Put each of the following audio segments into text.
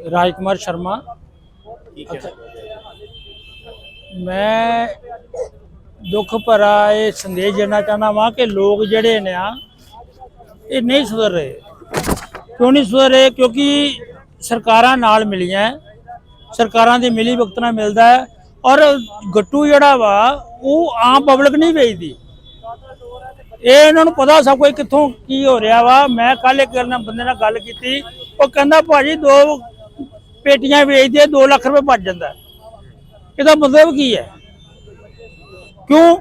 ਰਾਜਕੁਮਾਰ ਸ਼ਰਮਾ। ਮੈਂ ਦੁੱਖ ਭਰਾ ਇਹ ਸੰਦੇਸ਼ ਦੇਣਾ ਚਾਹੁੰਦਾ ਵਾਂ ਕਿ ਲੋਕ ਜਿਹੜੇ ਨੇ ਆ ਇਹ ਨਹੀਂ ਸੁਧਰ ਰਹੇ। ਕਿਉਂ ਨਹੀਂ ਸੁਧਰ ਰਹੇ? ਕਿਉਂਕਿ ਸਰਕਾਰਾਂ ਨਾਲ ਮਿਲੀਆਂ। ਸਰਕਾਰਾਂ ਦੀ ਮਿਲੀ ਭੁਗਤ ਨਾਲ ਮਿਲਦਾ ਹੈ ਔਰ ਗੱਟੂ ਜਿਹੜਾ ਵਾ ਉਹ ਆਮ ਪਬਲਿਕ ਨਹੀਂ ਵੇਚਦੀ ਇਹ ਇਹਨਾਂ ਨੂੰ ਪਤਾ ਸਭ ਕੁਝ ਕਿੱਥੋਂ ਕੀ ਹੋ ਰਿਹਾ ਵਾ। ਮੈਂ ਕੱਲ ਇੱਕ ਨਾਲ ਬੰਦੇ ਨਾਲ ਗੱਲ ਕੀਤੀ। ਉਹ ਕਹਿੰਦਾ ਭਾਜੀ ਦੋ ਪੇਟੀਆਂ ਵੇਚਦੇ 2 ਲੱਖ ਰੁਪਏ ਭੱਜ ਜਾਂਦਾ। ਇਹਦਾ ਮਤਲਬ ਕੀ ਹੈ? ਕਿਉਂ?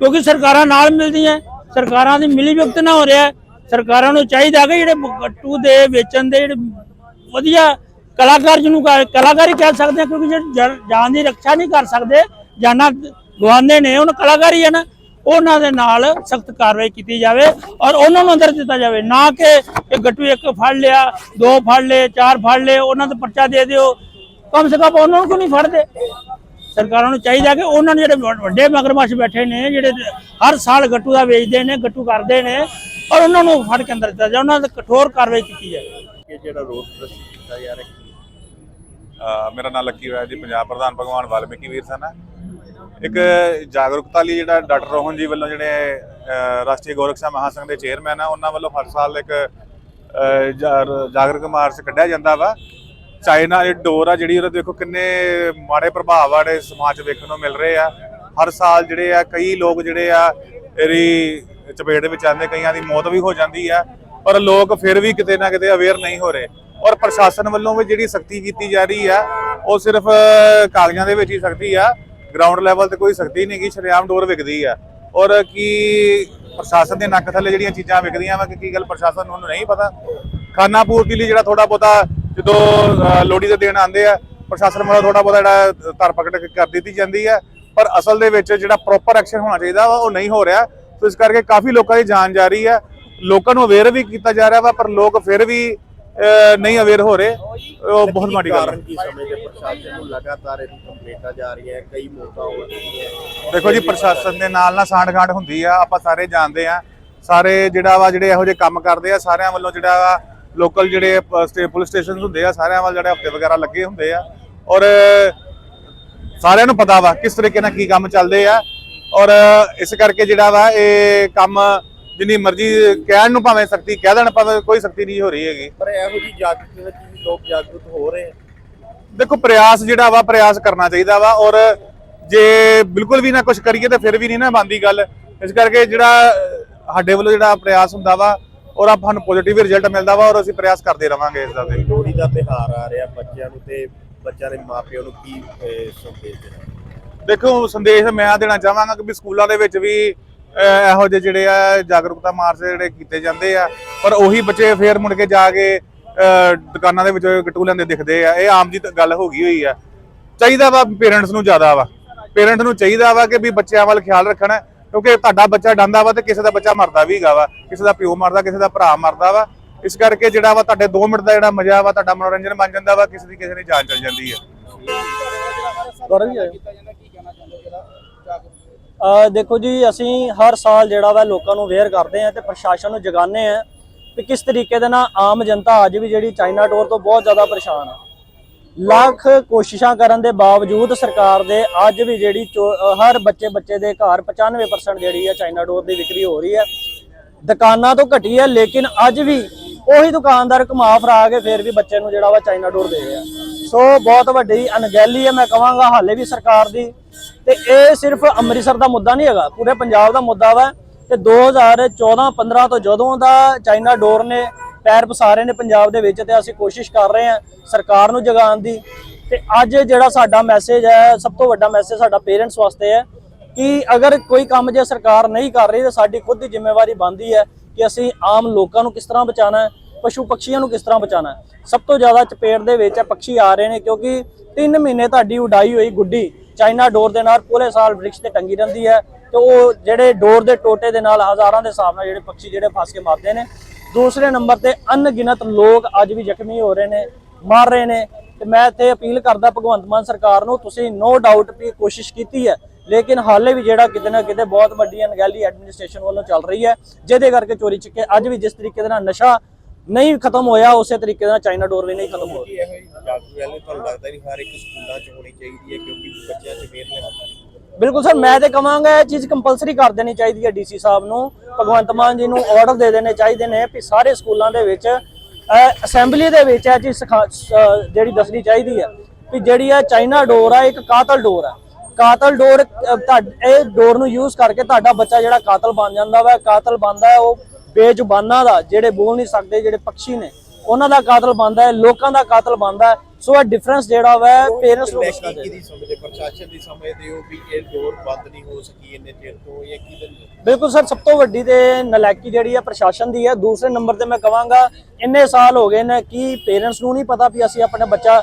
ਕਿਉਂਕਿ ਸਰਕਾਰਾਂ ਨਾਲ ਮਿਲਦੀਆਂ, ਸਰਕਾਰਾਂ ਦੀ ਮਿਲੀ ਭੁਗਤ ਨਾ ਹੋ ਰਿਹਾ। ਸਰਕਾਰਾਂ ਨੂੰ ਚਾਹੀਦਾ ਕਿ ਜਿਹੜੇ ਗੱਟੂ ਦੇ, ਵੇਚਣ ਦੇ ਜਿਹੜੇ ਵਧੀਆ ਕਲਾਕਾਰ ਜਿਹਨੂੰ ਕਲਾਕਾਰੀ ਕਹਿ ਸਕਦੇ ਆ, ਕਿਉਂਕਿ ਜਿਹੜੇ ਜਾਨ ਦੀ ਰੱਖਿਆ ਨਹੀਂ ਕਰ ਸਕਦੇ, ਜਾਨਾਂ ਗਵਾਉਂਦੇ ਨੇ, ਉਹਨਾਂ ਕਲਾਕਾਰੀ ਹੈ ਨਾ। ਉਹਨਾਂ ਦੇ ਨਾਲ ਸਖਤ ਕਾਰਵਾਈ ਕੀਤੀ ਜਾਵੇ ਔਰ ਉਹਨਾਂ ਨੂੰ ਅੰਦਰ ਦਿੱਤਾ ਜਾਵੇ। ਨਾ ਕਿ ਇਹ ਗੱਟੂ ਇੱਕ ਫੜ ਲਿਆ, ਦੋ ਫੜ ਲਏ, ਚਾਰ ਫੜ ਲਏ, ਉਹਨਾਂ ਦਾ ਪਰਚਾ ਦੇ ਦਿਓ। ਕਮ ਸੇ ਕਮ ਉਹਨਾਂ ਨੂੰ ਕਿਉਂ ਨਹੀਂ ਫੜਦੇ? ਸਰਕਾਰਾਂ ਨੂੰ ਚਾਹੀਦਾ ਕਿ ਉਹਨਾਂ ਨੂੰ ਜਿਹੜੇ ਵੱਡੇ ਮਗਰਮੱਛ ਬੈਠੇ ਨੇ, ਜਿਹੜੇ ਹਰ ਸਾਲ ਗੱਟੂ ਦਾ ਵੇਚਦੇ ਨੇ, ਗੱਟੂ ਕਰਦੇ ਨੇ, ਔਰ ਉਹਨਾਂ ਨੂੰ ਫੜ ਕੇ ਅੰਦਰ ਦਿੱਤਾ ਜਾਵੇ, ਉਹਨਾਂ ਤੇ ਕਠੋਰ ਕਾਰਵਾਈ ਕੀਤੀ ਜਾਵੇ। ਕਿ ਜਿਹੜਾ ਰੋਡ ਪ੍ਰਦਰਸ਼ਨ ਕੀਤਾ ਜਾ ਰਿਹਾ ਮੇਰਾ ਨਾਮ ਲੱਕੀ ਹੋਇਆ ਜੀ, ਪੰਜਾਬ ਪ੍ਰਧਾਨ ਭਗਵਾਨ ਵਾਲਮੀਕੀ ਵੀਰ ਸਨ। ਇੱਕ ਜਾਗਰੂਕਤਾ ਲਈ ਜਿਹੜਾ ਡਾਕਟਰ ਰੋਹਨ ਜੀ ਵੱਲੋਂ ਜਿਹੜੇ ਰਾਸ਼ਟਰੀ ਗੋਰਖਸ਼ਾ ਮਹਾਸੰਘ ਦੇ ਚੇਅਰਮੈਨ ਆ, ਉਹਨਾਂ ਵੱਲੋਂ ਹਰ ਸਾਲ ਇੱਕ ਜਾਗਰੂਕ ਮਾਰਚ ਕੱਢਿਆ ਜਾਂਦਾ ਵਾ। ਚਾਈਨਾ ਦੀ ਡੋਰ ਆ ਜਿਹੜੀ, ਉਹਦੇ ਦੇਖੋ ਕਿੰਨੇ ਮਾੜੇ ਪ੍ਰਭਾਵ ਆ ਜਿਹੜੇ ਸਮਾਜ 'ਚ ਵੇਖਣ ਨੂੰ ਮਿਲ ਰਹੇ ਆ। ਹਰ ਸਾਲ ਜਿਹੜੇ ਆ, ਕਈ ਲੋਕ ਜਿਹੜੇ ਆ, ਇਹਦੀ ਚਪੇਟ ਦੇ ਵਿੱਚ ਆਉਂਦੇ, ਕਈਆਂ ਦੀ ਮੌਤ ਵੀ ਹੋ ਜਾਂਦੀ ਆ। ਪਰ ਲੋਕ ਫਿਰ ਵੀ ਕਿਤੇ ਨਾ ਕਿਤੇ ਅਵੇਅਰ ਨਹੀਂ ਹੋ ਰਹੇ। ਔਰ ਪ੍ਰਸ਼ਾਸਨ ਵੱਲੋਂ ਵੀ ਜਿਹੜੀ ਸਖਤੀ ਕੀਤੀ ਜਾ ਰਹੀ ਆ, ਉਹ ਸਿਰਫ ਕਾਗਜ਼ਾਂ ਦੇ ਵਿੱਚ ਹੀ ਸਖਤੀ ਆ। ਗਰਾਊਂਡ ਲੈਵਲ ਤੇ ਕੋਈ ਸਕਦੀ ਨਹੀਂ ਕਿ ਸ਼ਰੇਆਮ ਡੋਰ ਵਿਕਦੀ ਆ। ਔਰ ਕੀ ਪ੍ਰਸ਼ਾਸਨ ਦੇ ਨੱਕ ਥੱਲੇ ਜਿਹੜੀਆਂ ਚੀਜ਼ਾਂ ਵਿਕਦੀਆਂ ਵਾ ਕਿ ਕੀ ਗੱਲ ਪ੍ਰਸ਼ਾਸਨ ਨੂੰ ਨਹੀਂ ਪਤਾ? ਖਾਨਾ ਪੂਰਤੀ ਲਈ ਜਿਹੜਾ ਥੋੜਾ ਬਹੁਤਾ ਜਦੋਂ ਅਹ, ਲੋਹੜੀ ਦੇ ਦਿਨ ਆਉਂਦੇ ਆ ਪ੍ਰਸ਼ਾਸਨ ਵੱਲੋਂ ਥੋੜਾ ਬਹੁਤਾ ਜਿਹੜਾ ਧਰ ਧਰਪਕੜ ਕਰ ਦਿੱਤੀ ਜਾਂਦੀ ਹੈ ਪਰ ਅਸਲ ਦੇ ਵਿੱਚ ਜਿਹੜਾ ਪ੍ਰੋਪਰ ਐਕਸ਼ਨ ਹੋਣਾ ਚਾਹੀਦਾ ਵਾ ਉਹ ਨਹੀਂ ਹੋ ਰਿਹਾ। ਸੋ ਇਸ ਕਰਕੇ ਕਾਫੀ ਲੋਕਾਂ ਦੀ ਜਾਨ ਜਾ ਰਹੀ ਹੈ ਲੋਕਾਂ ਨੂੰ ਅਵੇਅਰ ਵੀ ਕੀਤਾ ਜਾ ਰਿਹਾ ਵਾ ਪਰ ਲੋਕ ਫਿਰ ਵੀ ਨਹੀਂ ਅਵੇਅਰ ਹੋ ਰਹੇ। ਉਹ ਬਹੁਤ ਮਾੜੀ ਗੱਲ ਹੈ। ਕਾਰਨ ਕੀ ਸਮਝਦੇ ਪ੍ਰਸ਼ਾਸਨ ਨੂੰ ਲਗਾਤਾਰ ਇਹ ਕੰਪਲੇਂਟਾਂ ਜਾ ਰਹੀਆਂ ਕਈ ਮੌਤਾਂ ਹੋ ਰਹੀਆਂ ਦੇਖੋ ਜੀ ਪ੍ਰਸ਼ਾਸਨ ਦੇ ਨਾਲ ਨਾਲ ਸਾਂਠ-ਗਾਂਠ ਹੁੰਦੀ ਆ ਆਪਾਂ ਸਾਰੇ ਜਾਣਦੇ ਆ। ਸਾਰੇ ਜਿਹੜਾ ਵਾ ਜਿਹੜੇ ਇਹੋ ਜਿਹੇ ਕੰਮ ਕਰਦੇ ਆ ਸਾਰਿਆਂ ਵੱਲੋਂ ਜਿਹੜਾ ਵਾ ਲੋਕਲ ਜਿਹੜੇ ਸਟੇ ਪੁਲਿਸ ਸਟੇਸ਼ਨ ਹੁੰਦੇ ਆ ਸਾਰਿਆਂ ਵੱਲ ਜਿਹੜੇ ਹਫ਼ਤੇ ਵਗੈਰਾ ਲੱਗੇ ਹੁੰਦੇ ਆ। ਔਰ ਸਾਰਿਆਂ ਨੂੰ ਪਤਾ ਵਾ ਕਿਸ ਤਰੀਕੇ ਨਾਲ ਕੀ ਕੰਮ ਚੱਲਦੇ ਆ। ਔਰ ਇਸ ਕਰਕੇ ਜਿਹੜਾ ਵਾ ਇਹ ਕੰਮ ਜਿੰਨੀ ਮਰਜ਼ੀ ਕਹਿਣ ਨੂੰ ਭਾਵੇਂ ਸਖਤੀ ਕਹਿ ਦੇਣ ਭਾਵੇਂ ਕੋਈ ਸਖਤੀ ਨਹੀਂ ਹੋ ਰਹੀ ਹੈਗੀ। ਪਰ ਇਹੋ ਜੀ ਜਾਗਰੂਕਤਾ ਵਿੱਚ ਵੀ ਲੋਕ ਜਾਗਰੂਕ ਹੋ ਰਹੇ ਆ। ਦੇਖੋ ਪ੍ਰਯਾਸ ਜਿਹੜਾ ਵਾ ਪ੍ਰਯਾਸ ਕਰਨਾ ਚਾਹੀਦਾ ਵਾ ਔਰ ਜੇ ਬਿਲਕੁਲ ਵੀ ਨਾ ਕੁਝ ਕਰੀਏ ਤਾਂ ਫਿਰ ਵੀ ਨਹੀਂ ਨਾ ਬੰਦੀ ਗੱਲ। ਇਸ ਕਰਕੇ ਜਿਹੜਾ ਸਾਡੇ ਵੱਲੋਂ ਜਿਹੜਾ ਪ੍ਰਯਾਸ ਹੁੰਦਾ ਵਾ ਔਰ ਆਪਾਂ ਨੂੰ ਪੋਜ਼ਿਟਿਵ ਰਿਜ਼ਲਟ ਮਿਲਦਾ ਵਾ ਔਰ ਅਸੀਂ ਪ੍ਰਯਾਸ ਕਰਦੇ ਰਵਾਂਗੇ ਇਸ ਦਾ ਤੇ। ਲੋਹੜੀ ਦਾ ਤਿਹਾਰ ਆ ਰਿਹਾ ਬੱਚਿਆਂ ਨੂੰ ਤੇ ਬੱਚਿਆਂ ਦੇ ਮਾਪਿਆਂ ਨੂੰ ਕੀ ਸੰਦੇਸ਼ ਦੇਣਾ? ਦੇਖੋ ਸੰਦੇਸ਼ ਮੈਂ ਦੇਣਾ ਚਾਹਾਂਗਾ ਕਿ ਵੀ ਸਕੂਲਾਂ ਦੇ ਵਿੱਚ ਵੀ ਇਹੋ ਜਿਹੇ ਜਿਹੜੇ ਆ ਜਾਗਰੂਕਤਾ ਮਾਰਚ ਜਿਹੜੇ ਕੀਤੇ ਜਾਂਦੇ ਆ ਪਰ ਉਹੀ ਬੱਚੇ ਫੇਰ ਮੁੜ ਕੇ ਜਾ ਕੇ ਦੁਕਾਨਾਂ ਦੇ ਵਿੱਚ ਗਟੂ ਲੈਂਦੇ ਦਿਖਦੇ ਆ। ਇਹ ਆਮ ਜੀ ਗੱਲ ਹੋ ਗਈ ਹੋਈ ਆ। ਚਾਹੀਦਾ ਵਾ ਪੇਰੈਂਟਸ ਨੂੰ ਜ਼ਿਆਦਾ ਵਾ। ਪੇਰੈਂਟ ਨੂੰ ਚਾਹੀਦਾ ਵਾ ਕਿ ਵੀ ਬੱਚਿਆਂ ਵੱਲ ਖਿਆਲ ਰੱਖਣ ਕਿਉਂਕਿ ਤੁਹਾਡਾ ਬੱਚਾ ਡਾਂਦਾ ਵਾ ਤੇ ਕਿਸੇ ਦਾ ਬੱਚਾ ਮਰਦਾ ਵੀ ਹੈਗਾ ਵਾ। ਕਿਸੇ ਦਾ ਪਿਓ ਮਰਦਾ ਕਿਸੇ ਦਾ ਭਰਾ ਮਰਦਾ ਵਾ। ਇਸ ਕਰਕੇ ਜਿਹੜਾ ਵਾ ਤੁਹਾਡੇ 2 ਮਿੰਟ ਦਾ ਜਿਹੜਾ ਮਜ਼ਾ ਵਾ ਤੁਹਾਡਾ ਮਨੋਰੰਜਨ ਬਣ ਜਾਂਦਾ ਵਾ ਕਿਸੇ ਦੀ ਕਿਸੇ ਦੀ ਜਾਨ ਚਲ ਜਾਂਦੀ ਹੈ ਦੇਖੋ ਜੀ, ਅਸੀਂ ਹਰ ਸਾਲ ਜਿਹੜਾ ਵਾ ਲੋਕਾਂ ਨੂੰ ਅਵੇਅਰ ਕਰਦੇ ਆ ਤੇ ਪ੍ਰਸ਼ਾਸਨ ਨੂੰ ਜਗਾਉਂਦੇ ਆ ਕਿ ਕਿਸ ਤਰੀਕੇ ਦੇ ਨਾਲ ਆਮ ਜਨਤਾ ਅੱਜ ਵੀ ਜਿਹੜੀ ਚਾਈਨਾ ਡੋਰ ਤੋਂ ਬਹੁਤ ਜ਼ਿਆਦਾ ਪਰੇਸ਼ਾਨ ਆ। ਲੱਖ ਕੋਸ਼ਿਸ਼ਾਂ ਕਰਨ ਦੇ ਬਾਵਜੂਦ ਸਰਕਾਰ ਦੇ ਅੱਜ ਵੀ ਜਿਹੜੀ ਚੋ- ਹਰ ਬੱਚੇ ਬੱਚੇ ਦੇ ਘਰ 95% ਜਿਹੜੀ ਆ ਚਾਈਨਾ ਡੋਰ ਦੀ ਵਿਕਰੀ ਹੋ ਰਹੀ ਹੈ। ਦੁਕਾਨਾਂ ਤੋਂ ਘਟੀ ਹੈ, ਲੇਕਿਨ ਅੱਜ ਵੀ ਉਹੀ ਦੁਕਾਨਦਾਰ ਘੁਮਾ ਫਰਾ ਕੇ ਫਿਰ ਵੀ ਬੱਚੇ ਨੂੰ ਜਿਹੜਾ ਵਾ ਚਾਈਨਾ ਡੋਰ ਦੇ ਰਿਹਾ ਸੋ ਬਹੁਤ ਵੱਡੀ ਅਣਗਹਿਲੀ ਹੈ, ਮੈਂ ਕਹਾਂਗਾ ਹਾਲੇ ਵੀ ਸਰਕਾਰ ਦੀ। ਤੇ ਇਹ ਸਿਰਫ ਅੰਮ੍ਰਿਤਸਰ ਦਾ ਮੁੱਦਾ ਨਹੀਂ ਹੈਗਾ, ਪੂਰੇ ਪੰਜਾਬ ਦਾ ਮੁੱਦਾ ਵਾ। ਤੇ 2014 15 ਤੋਂ ਜਦੋਂ ਦਾ ਚਾਈਨਾ ਡੋਰ ਨੇ ਪੈਰ ਪਸਾਰੇ ਨੇ ਪੰਜਾਬ ਦੇ ਵਿੱਚ, ਤੇ ਅਸੀਂ ਕੋਸ਼ਿਸ਼ ਕਰ ਰਹੇ ਹਾਂ ਸਰਕਾਰ ਨੂੰ ਜਗਾਉਣ ਦੀ। ਤੇ ਅੱਜ ਜਿਹੜਾ ਸਾਡਾ ਮੈਸੇਜ ਹੈ, ਸਭ ਤੋਂ ਵੱਡਾ ਮੈਸੇਜ ਸਾਡਾ ਪੇਰੈਂਟਸ ਵਾਸਤੇ ਹੈ ਕਿ ਅਗਰ ਕੋਈ ਕੰਮ ਜੇ ਸਰਕਾਰ ਨਹੀਂ ਕਰ ਰਹੀ, ਤਾਂ ਸਾਡੀ ਖੁਦ ਦੀ ਜ਼ਿੰਮੇਵਾਰੀ ਬਣਦੀ ਹੈ ਕਿ ਅਸੀਂ ਆਮ ਲੋਕਾਂ ਨੂੰ ਕਿਸ ਤਰ੍ਹਾਂ ਬਚਾਉਣਾ ਹੈ, ਪਸ਼ੂ ਪੰਛੀਆਂ ਨੂੰ ਕਿਸ ਤਰ੍ਹਾਂ ਬਚਾਉਣਾ ਹੈ। ਸਭ ਤੋਂ ਜ਼ਿਆਦਾ ਚਪੇੜ ਦੇ ਵਿੱਚ ਇਹ ਪੰਛੀ ਆ ਰਹੇ ਨੇ ਕਿਉਂਕਿ 3 ਮਹੀਨੇ ਤੁਹਾਡੀ ਉਡਾਈ ਹੋਈ ਗੁੱਡੀ ਚਾਈਨਾ ਡੋਰ ਦੇ ਨਾਲ ਪੂਰੇ ਸਾਲ ਵ੍ਰਿਕਸ਼ ਤੇ ਟੰਗੀ ਰਹਿੰਦੀ ਹੈ ਤੇ ਉਹ ਜਿਹੜੇ ਡੋਰ ਦੇ ਟੋਟੇ ਦੇ ਨਾਲ ਹਜ਼ਾਰਾਂ ਦੇ ਹਿਸਾਬ ਨਾਲ ਜਿਹੜੇ ਪੰਛੀ ਜਿਹੜੇ ਫਸ ਕੇ ਮਰਦੇ ਨੇ। ਦੂਸਰੇ ਨੰਬਰ ਤੇ ਅਣਗਿਣਤ ਲੋਕ ਅੱਜ ਵੀ ਜ਼ਖਮੀ ਹੋ ਰਹੇ ਨੇ, ਮਰ ਰਹੇ ਨੇ ਤੇ ਮੈਂ ਇੱਥੇ ਅਪੀਲ ਕਰਦਾ ਭਗਵੰਤ ਮਾਨ ਸਰਕਾਰ ਨੂੰ ਤੁਸੀਂ ਨੋ ਡਾਊਟ ਵੀ ਕੋਸ਼ਿਸ਼ ਕੀਤੀ ਹੈ ਲੇਕਿਨ ਹਾਲੇ ਵੀ ਜਿਹੜਾ ਕਿਤੇ ਨਾ ਕਿਤੇ ਬਹੁਤ ਵੱਡੀ ਅਣਗਹਿਲੀ ਐਡਮਿਨਿਸਟ੍ਰੇਸ਼ਨ ਵੱਲੋਂ ਚੱਲ ਰਹੀ ਹੈ ਜਿਹਦੇ ਕਰਕੇ ਚੋਰੀ ਚੱਕੇ ਅੱਜ ਵੀ ਜਿਸ ਤਰੀਕੇ ਦੇ ਨਾਲ ਨਸ਼ਾ ਨਹੀਂ ਖਤਮ ਹੋਇਆ ਉਸੇ ਤਰੀਕੇ ਨਾਲ ਚਾਈਨਾ ਡੋਰ ਵੀ ਨਹੀਂ ਖਤਮ ਹੋ ਕੀ ਇਹੋ ਜਿਹੀ ਜਾਗਰੂਕ ਰੈਲੀ ਤੁਹਾਨੂੰ ਲੱਗਦਾ ਨਹੀਂ ਹਰ ਇੱਕ ਸਕੂਲਾਂ 'ਚ ਹੋਣੀ ਚਾਹੀਦੀ ਹੈ ਕਿਉਂਕਿ ਬੱਚਿਆਂ 'ਚ ਅਵੇਅਰਨੈਸ ਬਿਲਕੁਲ ਸਰ ਮੈਂ ਤੇ ਕਵਾਂਗਾ ਇਹ ਚੀਜ਼ ਕੰਪਲਸਰੀ ਕਰ ਦੇਣੀ ਚਾਹੀਦੀ ਹੈ ਡੀਸੀ ਸਾਹਿਬ ਨੂੰ। ਭਗਵੰਤ ਮਾਨ ਜੀ ਨੂੰ ਆਰਡਰ ਦੇ ਦੇਣੇ ਚਾਹੀਦੇ ਨੇ ਕਿ ਸਾਰੇ ਸਕੂਲਾਂ ਦੇ ਵਿੱਚ ਅਸੈਂਬਲੀ ਦੇ ਵਿੱਚ ਇਹ ਚੀਜ਼ ਜਿਹੜੀ ਦੱਸਣੀ ਚਾਹੀਦੀ ਹੈ ਕਿ ਜਿਹੜੀ ਹੈ ਚਾਈਨਾ ਡੋਰ ਆ ਇੱਕ ਕਾਤਲ ਡੋਰ ਆ। ਕਾਤਲ ਡੋਰ ਇਹ ਡੋਰ ਨੂੰ ਯੂਜ਼ ਕਰਕੇ ਤੁਹਾਡਾ ਬੱਚਾ ਜਿਹੜਾ ਕਾਤਲ ਬਣ ਜਾਂਦਾ ਵਾ ਕਾਤਲ ਬਣਦਾ ਹੈ ਉਹ ਬੇਜ਼ੁਬਾਨਾਂ ਦਾ ਜਿਹੜੇ ਬੋਲ ਨਹੀਂ ਸਕਦੇ ਜਿਹੜੇ ਪੰਛੀ ਨੇ ਉਹਨਾਂ ਦਾ ਕਾਤਲ ਬਣਦਾ ਹੈ ਲੋਕਾਂ ਦਾ ਕਾਤਲ ਬਣਦਾ ਹੈ। ਸੋ ਇਹ ਡਿਫਰੈਂਸ ਜਿਹੜਾ ਵਾ ਪੇਰੈਂਟਸ ਨੂੰ ਦੱਸਣਾ ਚਾਹੀਦਾ ਸਮਝਦੇ ਪ੍ਰਸ਼ਾਸਨ ਦੀ ਸਮਝਦੇ ਹੋ ਵੀ ਇਹ ਡੋਰ ਬੰਦ ਨਹੀਂ ਹੋ ਸਕੀ ਇੰਨੇ ਚਿਰ ਤੋਂ ਜਾਂ ਕੀ ਦਿਨ ਬਿਲਕੁਲ ਸਰ ਸਭ ਤੋਂ ਵੱਡੀ ਤੇ ਨਲਾਇਕੀ ਜਿਹੜੀ ਹੈ ਪ੍ਰਸ਼ਾਸਨ ਦੀ ਹੈ ਦੂਸਰੇ ਨੰਬਰ ਤੇ ਮੈਂ ਕਵਾਂਗਾ ਇੰਨੇ ਸਾਲ ਹੋ ਗਏ ਨੇ ਕਿ ਪੇਰੈਂਟਸ ਨੂੰ ਨਹੀਂ ਪਤਾ ਵੀ ਅਸੀਂ ਆਪਣੇ ਬੱਚਾ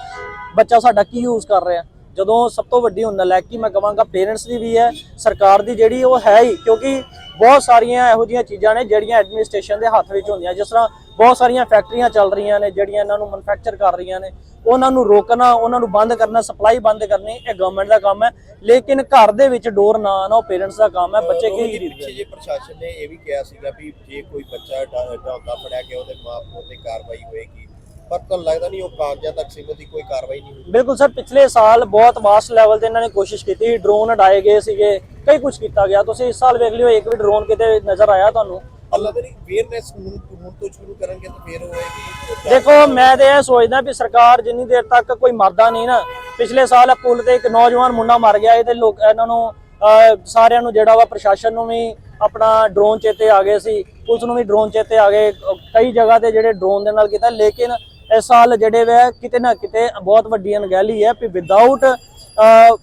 ਬੱਚਾ ਸਾਡਾ ਕੀ ਯੂਜ਼ ਕਰ ਰਿਹਾ। ਜਦੋਂ ਸਭ ਤੋਂ ਵੱਡੀ ਹੁਣ ਨਲਾਇਕੀ ਮੈਂ ਕਵਾਂਗਾ ਪੇਰੈਂਟਸ ਦੀ ਵੀ ਹੈ ਸਰਕਾਰ ਦੀ ਜਿਹੜੀ ਉਹ ਹੈ ਹੀ ਕਿਉਂਕਿ ਬਹੁਤ ਸਾਰੀਆਂ ਇਹੋ ਜਿਹੀਆਂ ਚੀਜ਼ਾਂ ਨੇ ਜਿਹੜੀਆਂ ਐਡਮਿਨਿਸਟ੍ਰੇਸ਼ਨ ਦੇ ਹੱਥ ਵਿੱਚ ਹੁੰਦੀਆਂ ਜਿਸ ਤਰ੍ਹਾਂ ਬਹੁਤ ਸਾਰੀਆਂ ਫੈਕਟਰੀਆਂ ਚੱਲ ਰਹੀਆਂ ਨੇ ਜਿਹੜੀਆਂ ਇਹਨਾਂ ਨੂੰ ਮੈਨੂਫੈਕਚਰ ਕਰ ਰਹੀਆਂ ਨੇ। ਉਹਨਾਂ ਨੂੰ ਰੋਕਣਾ ਉਹਨਾਂ ਨੂੰ ਬੰਦ ਕਰਨਾ ਸਪਲਾਈ ਬੰਦ ਕਰਨੀ ਇਹ ਗਵਰਨਮੈਂਟ ਦਾ ਕੰਮ ਹੈ। ਲੇਕਿਨ ਘਰ ਦੇ ਵਿੱਚ ਡੋਰ ਨਾ ਆਉਣਾ ਉਹ ਪੇਰੈਂਟਸ ਦਾ ਕੰਮ ਹੈ ਬੱਚੇ ਕੀ ਖਰੀਦਦੇ ਜੇ ਪ੍ਰਸ਼ਾਸਨ ਨੇ ਇਹ ਵੀ ਕਿਹਾ ਸੀਗਾ ਵੀ ਜੇ ਕੋਈ ਬੱਚਾ ਡਾ- ਡਾਂਗਾ ਫੜਿਆ ਗਿਆ ਉਹਦੇ ਮਾਪਿਆਂ ਤੇ ਕਾਰਵਾਈ ਹੋਏਗੀ ਪਰ ਤੁਹਾਨੂੰ ਲੱਗਦਾ ਨਹੀਂ ਉਹ ਕਾਗਜ਼ਾਂ ਤੱਕ ਸੀਮਤ ਦੀ ਕੋਈ ਕਾਰਵਾਈ ਨਹੀਂ ਹੋਈ? ਬਿਲਕੁਲ ਸਰ ਪਿਛਲੇ ਸਾਲ ਬਹੁਤ ਵਾਸਟ ਲੈਵਲ ਤੇ ਇਹਨਾਂ ਨੇ ਕੋਸ਼ਿਸ਼ ਕੀਤੀ ਡਰੋਨ ਉਡਾਏ ਗਏ ਸੀਗੇ ਕਈ ਕੁਝ ਕੀਤਾ ਗਿਆ। ਤੁਸੀਂ ਇਸ ਸਾਲ ਵੇਖ ਲਿਓ ਇੱਕ ਵੀ ਡਰੋਨ ਕਿਤੇ ਨਜ਼ਰ ਆਇਆ ਤੁਹਾਨੂੰ। ਅੱਲਾ ਨਹੀਂ ਅਵੇਅਰਨੈਸ ਹੁਣ ਹੁਣ ਤੋਂ ਸ਼ੁਰੂ ਕਰਨਗੇ ਤਾਂ ਫੇਰ ਹੋਏਗੀ ਦੇਖੋ ਮੈਂ ਤੇ ਇਹ ਸੋਚਦਾ ਵੀ ਸਰਕਾਰ ਜਿੰਨੀ ਦੇਰ ਤੱਕ ਕੋਈ ਮਰਦਾ ਨਹੀਂ ਨਾ ਪਿਛਲੇ ਸਾਲ ਪੁਲ ਤੇ ਇੱਕ ਨੌਜਵਾਨ ਮੁੰਡਾ ਮਰ ਗਿਆ ਇਹਦੇ ਲੋਕ ਇਹਨਾਂ ਨੂੰ ਸਾਰਿਆਂ ਨੂੰ ਜਿਹੜਾ ਵਾ ਪ੍ਰਸ਼ਾਸਨ ਨੂੰ ਵੀ ਆਪਣਾ ਡਰੋਨ ਚੇਤੇ ਆ ਗਏ ਸੀ ਪੁਲਿਸ ਨੂੰ ਵੀ ਡਰੋਨ ਚੇਤੇ ਆ ਗਏ ਕਈ ਜਗ੍ਹਾ ਤੇ ਜਿਹੜੇ ਡਰੋਨ ਦੇ ਨਾਲ ਕੀਤਾ ਲੇਕਿਨ ਇਸ ਸਾਲ ਜਿਹੜੇ ਵੇ ਕਿਤੇ ਨਾ ਕਿਤੇ ਬਹੁਤ ਵੱਡੀ ਅਣਗਹਿਲੀ ਹੈ ਵੀ ਵਿਦਆਊਟ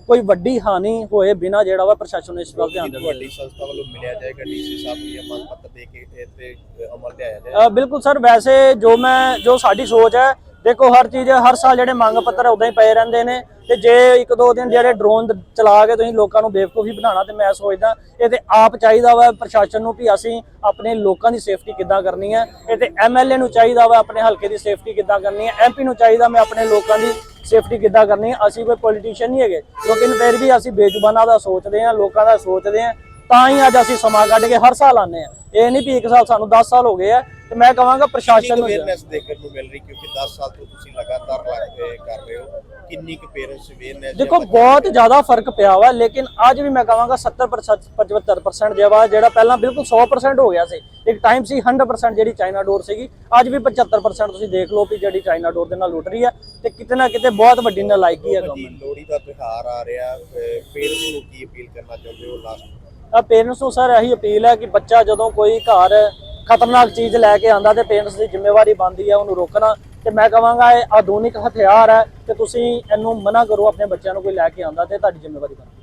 ਕੋਈ ਵੱਡੀ ਹਾਨੀ ਹੋਏ ਬਿਨਾ ਜਿਹੜਾ ਵਾ ਪ੍ਰਸ਼ਾਸਨ ਨੂੰ ਇਸ ਵੱਲ ਧਿਆਨ ਦੇਣਾ ਤੁਹਾਡੀ ਸੰਸਥਾ ਵੱਲੋਂ ਮਿਲਿਆ ਜਾਏਗਾ ਡੀਸੀ ਸਾਹਿਬ ਨੂੰ ਮੰਗ ਪੱਤਰ ਦੇ ਕੇ ਇਹ ਤੇ ਅਮਲ ਤੇ ਆਇਆ ਜਾਏ ਬਿਲਕੁਲ ਸਰ ਵੈਸੇ ਜੋ ਮੈਂ ਜੋ ਸਾਡੀ ਸੋਚ ਹੈ ਦੇਖੋ, ਹਰ ਚੀਜ਼, ਹਰ ਸਾਲ ਜਿਹੜੇ ਮੰਗ ਪੱਤਰ ਉਦਾਂ ਹੀ ਪਏ ਰਹਿੰਦੇ ਨੇ ਤੇ ਜੇ ਇੱਕ ਦੋ ਦਿਨ ਜਿਹੜੇ ਡਰੋਨ ਚਲਾ ਕੇ ਤੁਸੀਂ ਲੋਕਾਂ ਨੂੰ ਬੇਵਕੂਫੀ ਬਣਾਉਣਾ ਤੇ ਮੈਂ ਸੋਚਦਾ, ਇਹ ਤੇ ਆਪ ਚਾਹੀਦਾ ਵਾ ਪ੍ਰਸ਼ਾਸਨ ਨੂੰ ਵੀ ਅਸੀਂ ਆਪਣੇ ਲੋਕਾਂ ਦੀ ਸੇਫਟੀ ਕਿੱਦਾਂ ਕਰਨੀ ਹੈ, ਇਹ ਤੇ ਐਮਐਲਏ ਨੂੰ ਚਾਹੀਦਾ ਵਾ ਆਪਣੇ ਹਲਕੇ ਦੀ ਸੇਫਟੀ ਕਿੱਦਾਂ ਕਰਨੀ ਹੈ ਐਮਪੀ ਨੂੰ ਚਾਹੀਦਾ ਮੈਂ ਆਪਣੇ ਲੋਕਾਂ ਦੀ ਸੇਫਟੀ ਕਿੱਦਾਂ ਕਰਨੀ ਹੈ, ਅਸੀਂ ਕੋਈ ਪੋਲੀਟੀਸ਼ੀਅਨ ਨਹੀਂ ਹੈਗੇ, ਲੇਕਿਨ ਫਿਰ ਵੀ ਅਸੀਂ ਬੇਜ਼ੁਬਾਨਾਂ ਦਾ ਸੋਚਦੇ ਹਾਂ, ਲੋਕਾਂ ਦਾ ਸੋਚਦੇ ਹਾਂ, ਤਾਂ ਹੀ ਅੱਜ ਅਸੀਂ ਸਮਾਂ ਕੱਢ ਕੇ ਹਰ ਸਾਲ ਆਉਂਦੇ ਆ ਇਹ ਨਹੀਂ ਵੀ ਇੱਕ ਸਾਲ ਸਾਨੂੰ 10 ਸਾਲ ਹੋ ਗਏ ਆ ਤੇ ਮੈਂ ਕਹਾਂਗਾ ਪ੍ਰਸ਼ਾਸਨ ਨੂੰ ਅਵੇਅਰਨੈਸ ਦੇਖਣ ਨੂੰ ਮਿਲ ਰਹੀ? ਕਿਉਂਕਿ 10 ਸਾਲ ਤੋਂ ਤੁਸੀਂ ਲਗਾਤਾਰ ਲੱਗ ਕੇ ਕਰ ਰਹੇ ਹੋ। ਕਿੰਨੀ ਕੁ ਪੇਰੈਂਟਸ ਅਵੇਅਰਨੈਸ ਦੇਖੋ ਬਹੁਤ ਜ਼ਿਆਦਾ ਫ਼ਰਕ ਪਿਆ ਵਾ ਲੇਕਿਨ ਅੱਜ ਵੀ ਮੈਂ ਕਹਾਂਗਾ 70% 75% ਜਿਹੜਾ ਜਿਹੜਾ ਪਹਿਲਾਂ ਬਿਲਕੁਲ 100% ਹੋ ਗਿਆ ਸੀ ਇੱਕ ਟਾਈਮ ਸੀ 100% ਜਿਹੜੀ ਚਾਈਨਾ ਡੋਰ ਸੀਗੀ ਅੱਜ ਵੀ 75% ਤੁਸੀਂ ਦੇਖ ਲਓ ਵੀ ਜਿਹੜੀ ਚਾਈਨਾ ਡੋਰ ਦੇ ਨਾਲ ਲੁੱਟ ਰਹੀ ਹੈ ਤੇ ਕਿਤੇ ਨਾ ਕਿਤੇ ਬਹੁਤ ਵੱਡੀ ਨਲਾਇਕੀ ਹੈ ਗਵਰਨਮੈਂਟ ਲੋਹੜੀ ਦਾ ਤਿਉਹਾਰ ਆ ਰਿਹਾ। ਪੇਰੈਂਟਸ ਨੂੰ ਕੀ ਅਪੀਲ ਕਰਨਾ ਚਾਹੁੰਦੇ ਹੋ ਲਾਸਟ ਆ ਪੇਰੈਂਟਸ ਨੂੰ ਸਰ ਇਹੀ ਅਪੀਲ ਹੈ ਕਿ ਬੱਚਾ ਜਦੋਂ ਕੋਈ ਘਰ ਖਤਰਨਾਕ ਚੀਜ਼ ਲੈ ਕੇ ਆਂਦਾ ਤੇ ਪੇਰੈਂਟਸ ਦੀ ਜ਼ਿੰਮੇਵਾਰੀ ਬਣਦੀ ਹੈ ਉਹਨੂੰ ਰੋਕਣਾ। ਤੇ ਮੈਂ ਕਹਾਂਗਾ ਇਹ ਆਧੁਨਿਕ ਹਥਿਆਰ ਹੈ ਤੇ ਤੁਸੀਂ ਇਹਨੂੰ ਮਨਾ ਕਰੋ, ਆਪਣੇ ਬੱਚਿਆਂ ਨੂੰ ਕੋਈ ਲੈ ਕੇ ਆਂਦਾ ਤੇ ਤੁਹਾਡੀ ਜ਼ਿੰਮੇਵਾਰੀ ਬਣਦੀ